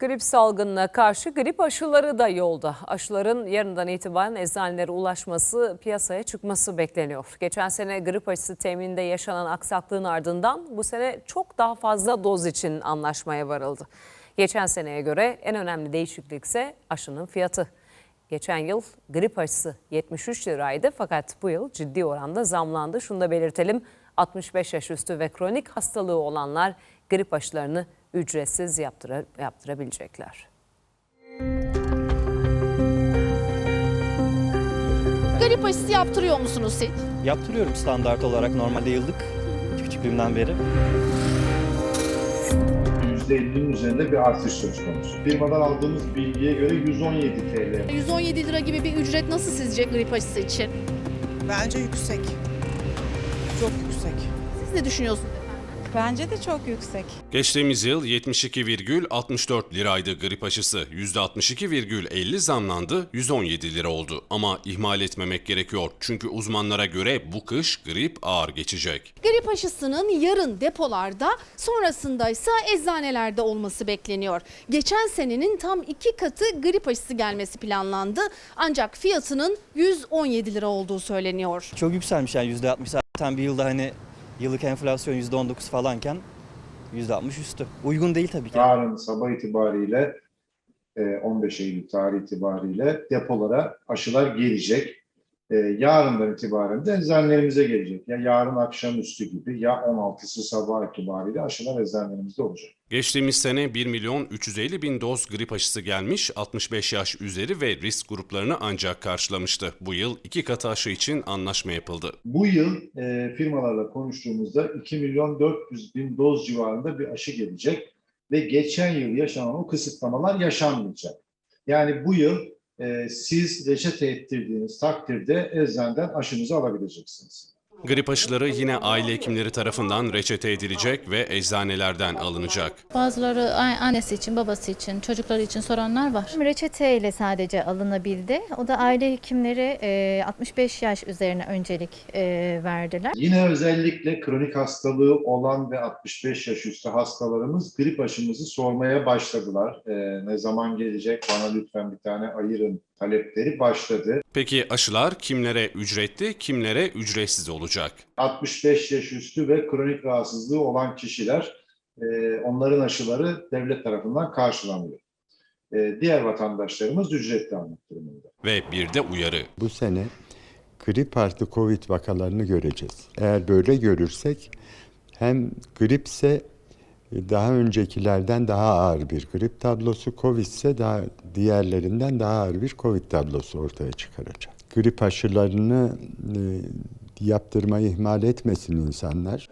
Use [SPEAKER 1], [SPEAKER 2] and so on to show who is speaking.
[SPEAKER 1] Grip salgınına karşı grip aşıları da yolda. Aşıların yarından itibaren eczanelere ulaşması, piyasaya çıkması bekleniyor. Geçen sene grip aşısı temininde yaşanan aksaklığın ardından bu sene çok daha fazla doz için anlaşmaya varıldı. Geçen seneye göre en önemli değişiklik ise aşının fiyatı. Geçen yıl grip aşısı 73 liraydı fakat bu yıl ciddi oranda zamlandı. Şunu da belirtelim 65 yaş üstü ve kronik hastalığı olanlar grip aşılarını ücretsiz yaptıra, yaptırabilecekler.
[SPEAKER 2] Grip aşısı yaptırıyor musunuz siz?
[SPEAKER 3] Yaptırıyorum standart olarak normalde yıllık küçüklüğümden beri.
[SPEAKER 4] %50'nin üzerinde bir artış söz konusu. Firmadan aldığımız bilgiye göre 117 TL.
[SPEAKER 2] 117 lira gibi bir ücret nasıl sizce grip aşısı için?
[SPEAKER 5] Bence yüksek. Çok yüksek.
[SPEAKER 2] Siz ne düşünüyorsunuz?
[SPEAKER 5] Bence de çok yüksek.
[SPEAKER 6] Geçtiğimiz yıl 72,64 liraydı grip aşısı. %62,50 zamlandı, 117 lira oldu. Ama ihmal etmemek gerekiyor. Çünkü uzmanlara göre bu kış grip ağır geçecek.
[SPEAKER 2] Grip aşısının yarın depolarda sonrasında ise eczanelerde olması bekleniyor. Geçen senenin tam iki katı grip aşısı gelmesi planlandı. Ancak fiyatının 117 lira olduğu söyleniyor.
[SPEAKER 3] Çok yükselmiş yani %60 zaten bir yılda hani yıllık enflasyon %19 falanken %60 üstü. Uygun değil tabii ki.
[SPEAKER 4] Yarın sabah itibariyle e, 15 Eylül tarihi itibariyle depolara aşılar gelecek. E, Yarından itibaren de eczanelerimize gelecek. Ya yarın akşamüstü gibi ya 16'sı sabah itibariyle aşılar eczanelerimizde olacak.
[SPEAKER 6] Geçtiğimiz sene 1 milyon 350 bin doz grip aşısı gelmiş, 65 yaş üzeri ve risk gruplarını ancak karşılamıştı. Bu yıl iki katı aşı için anlaşma yapıldı.
[SPEAKER 4] Bu yıl e, firmalarla konuştuğumuzda 2 milyon 400 bin doz civarında bir aşı gelecek ve geçen yıl yaşanan o kısıtlamalar yaşanmayacak. Yani bu yıl e, siz reçete ettirdiğiniz takdirde eczaneden aşınızı alabileceksiniz.
[SPEAKER 6] Grip aşıları yine aile hekimleri tarafından reçete edilecek ve eczanelerden alınacak.
[SPEAKER 7] Bazıları annesi için, babası için, çocukları için soranlar var.
[SPEAKER 8] Reçeteyle sadece alınabildi. O da aile hekimleri e, 65 yaş üzerine öncelik verdiler.
[SPEAKER 4] Yine özellikle kronik hastalığı olan ve 65 yaş üstü hastalarımız grip aşımızı sormaya başladılar. Ne zaman gelecek bana lütfen bir tane ayırın talepleri başladı.
[SPEAKER 6] Peki aşılar kimlere ücretli, kimlere ücretsiz olacak?
[SPEAKER 4] 65 yaş üstü ve kronik rahatsızlığı olan kişiler e, onların aşıları devlet tarafından karşılanıyor. E, diğer vatandaşlarımız ücretli almak durumunda.
[SPEAKER 6] Ve bir de uyarı.
[SPEAKER 9] Bu sene grip artı Covid vakalarını göreceğiz. Eğer böyle görürsek hem gripse daha öncekilerden daha ağır bir grip tablosu, Covid ise daha diğerlerinden daha ağır bir Covid tablosu ortaya çıkaracak. Grip aşılarını e, yaptırmayı ihmal etmesin insanlar.